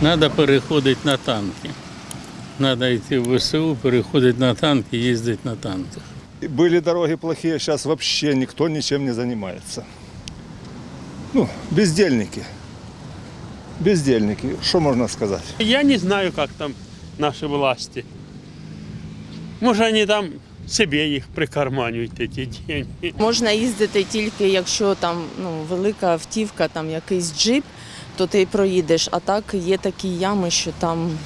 Треба переходити на танки. Треба йти в ВСУ, переходити на танки, їздити на танках. Были дороги плохие, сейчас вообще никто ничем не занимается. Ну, бездельники. Бездельники, что можно сказать? Я не знаю, как там наши власти. Може, вони там себе їх прикарманюють, ці деньги. Можна їздити тільки якщо там ну, велика автівка, там якийсь джип, то ти проїдеш. А так є такі ями, що там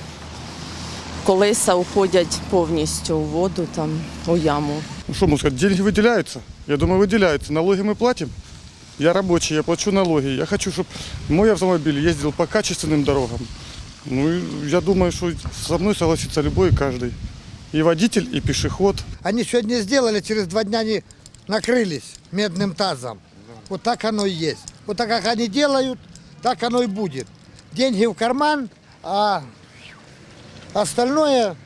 колеса уходять повністю у воду, там у яму. Ну что можно сказать, деньги выделяются? Я думаю, выделяются. Налоги мы платим. Я рабочий, я плачу налоги. Я хочу, чтобы мой автомобиль ездил по качественным дорогам. Ну, и я думаю, что со мной согласится любой и каждый. И водитель, и пешеход. Они сегодня сделали, через два дня они накрылись медным тазом. Вот так оно и есть. Вот так как они делают, так оно и будет. Деньги в карман, а остальное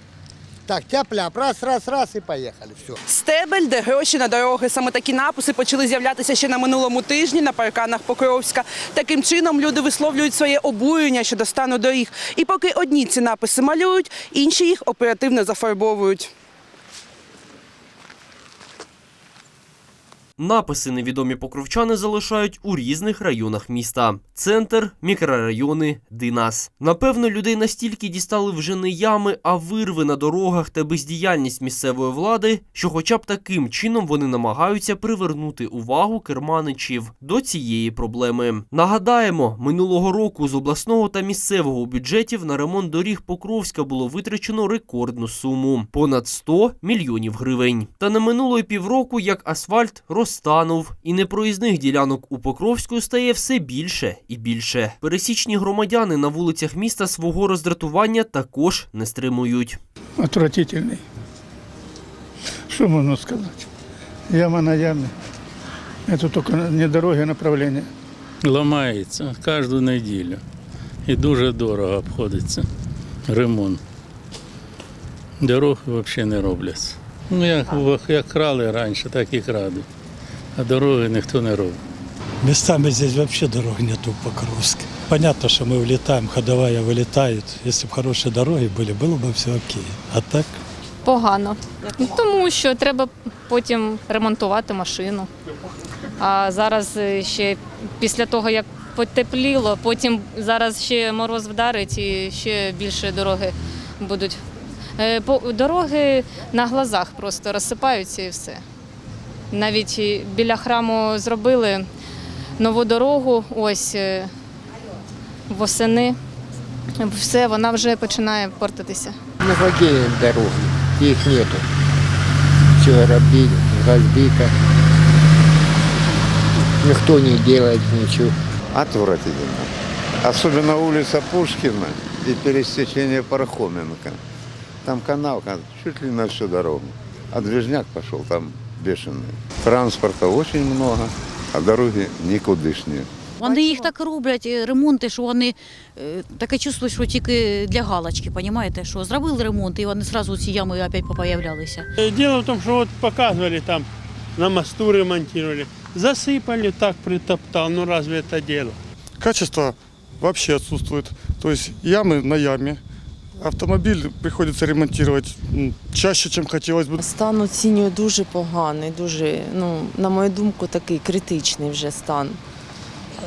так, тяп-ляп, раз, раз, раз и поехали. Все. Стебель, де гроші на дороги. Саме такі написи почали з'являтися ще на минулому тижні на парканах Покровська. Таким чином люди висловлюють своє обурення щодо стану доріг. І поки одні ці написи малюють, інші їх оперативно зафарбовують. Написи невідомі покровчани залишають у різних районах міста: центр, мікрорайони, Динас. Напевно, людей настільки дістали вже не ями, а вирви на дорогах та бездіяльність місцевої влади, що, хоча б таким чином, вони намагаються привернути увагу керманичів до цієї проблеми. Нагадаємо, минулого року з обласного та місцевого бюджетів на ремонт доріг Покровська було витрачено рекордну суму понад 100 мільйонів гривень. Та не минуло й півроку, як асфальт розтанув, і непроїзних ділянок у Покровську стає все більше і більше. Пересічні громадяни на вулицях міста свого роздратування також не стримують. Отвратительний. Що можна сказати? Яма на ямі. Це тільки не дороги, а направлення. Ламається кожну неділю. І дуже дорого обходиться ремонт. Дороги взагалі не робляться. Ну, як, як крали раніше, так і крадуть А дороги ніхто не робить. Местами здесь вообще дорог нету в Покровске. Понятно, что мы улетаем, ходовая вылетает. Если бы хорошие дороги были, было бы все окей. А так Погано. Тому що треба потім ремонтувати машину. А зараз е, ще після того, як потепліло, потім зараз ще мороз вдарить і ще більше дороги будуть. Е, по- Дороги на глазах просто розсипаються і все. Навіть біля храму зробили нову дорогу, ось е, восени. Все, вона вже починає портитися. Не владеем дороги, их нету. Все разбито, разбито. Никто не делает ничего. Отвратительно. Особенно улица Пушкина и пересечение Пархоменко. Там канал чуть ли на всю дорогу. А движняк пошел там бешеный. Транспорта очень много, а дороги никудышние. Вони їх так роблять, е, ремонти, що вони е, таке чувство, що тільки для галочки, розумієте, що зробили ремонт, і вони одразу ці ями опять появлялися. Е, Дело в том, что вот показывали там, на мосту ремонтировали. Засыпали, так притоптал. Ну разве это дело? Качество вообще отсутствует. То есть ямы на яме. Автомобиль приходится ремонтировать м, чаще, чем хотелось бы. Стан оцінюю дуже поганий, дуже, ну, на мою думку, такий критичний вже стан.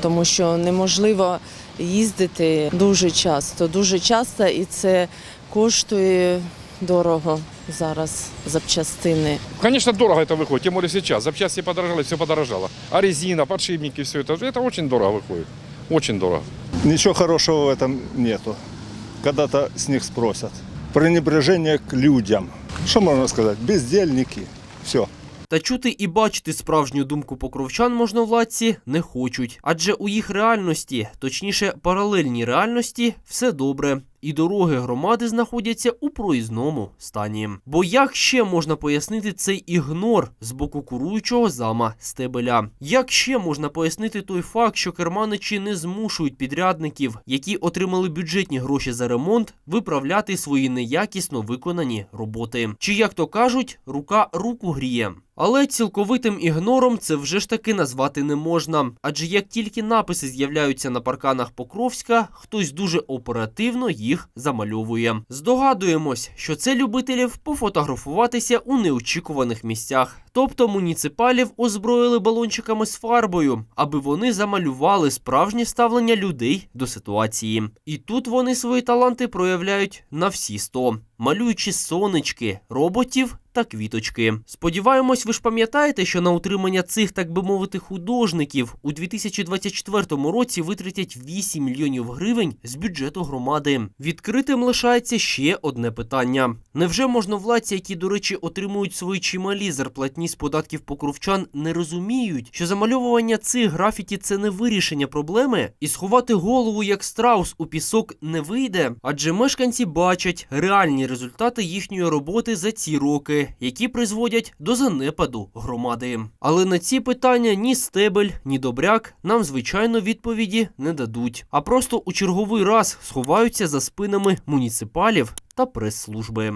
Тому що неможливо їздити дуже часто, дуже часто, і це коштує дорого зараз запчастини. Конечно, дорого это выходит, тем более сейчас. Запчасти подорожали, все подорожало. А резина, подшипники, все это, это очень дорого выходит. Очень дорого. Ничего хорошего в этом нету. Когда-то с них спросят. Пренебрежение к людям. Що можна сказати? Бездельники. Все. Та чути і бачити справжню думку покровчан можновладці не хочуть, адже у їх реальності, точніше паралельній реальності, все добре. І дороги громади знаходяться у проїзному стані. Бо як ще можна пояснити цей ігнор з боку куруючого зама Стебеля? Як ще можна пояснити той факт, що керманичі не змушують підрядників, які отримали бюджетні гроші за ремонт, виправляти свої неякісно виконані роботи? Чи як то кажуть, рука руку гріє? Але цілковитим ігнором це вже ж таки назвати не можна. Адже як тільки написи з'являються на парканах Покровська, хтось дуже оперативно їх замальовує. Здогадуємось, що це любителів пофотографуватися у неочікуваних місцях. Тобто муніципалів озброїли балончиками з фарбою, аби вони замалювали справжнє ставлення людей до ситуації. І тут вони свої таланти проявляють на всі сто, малюючи сонечки, роботів та квіточки. Сподіваємось, ви ж пам'ятаєте, що на утримання цих, так би мовити, художників у 2024 році витратять 8 мільйонів гривень з бюджету громади. Відкритим лишається ще одне питання: невже можновладці, які, до речі, отримують свої чималі зарплатні з податків покровчан, не розуміють, що замальовування цих графіті це не вирішення проблеми, і сховати голову як страус у пісок не вийде, адже мешканці бачать реальні результати їхньої роботи за ці роки, які призводять до занепаду громади. Але на ці питання ні стебель, ні добряк нам звичайно відповіді не дадуть, а просто у черговий раз сховаються за спинами муніципалів та прес-служби.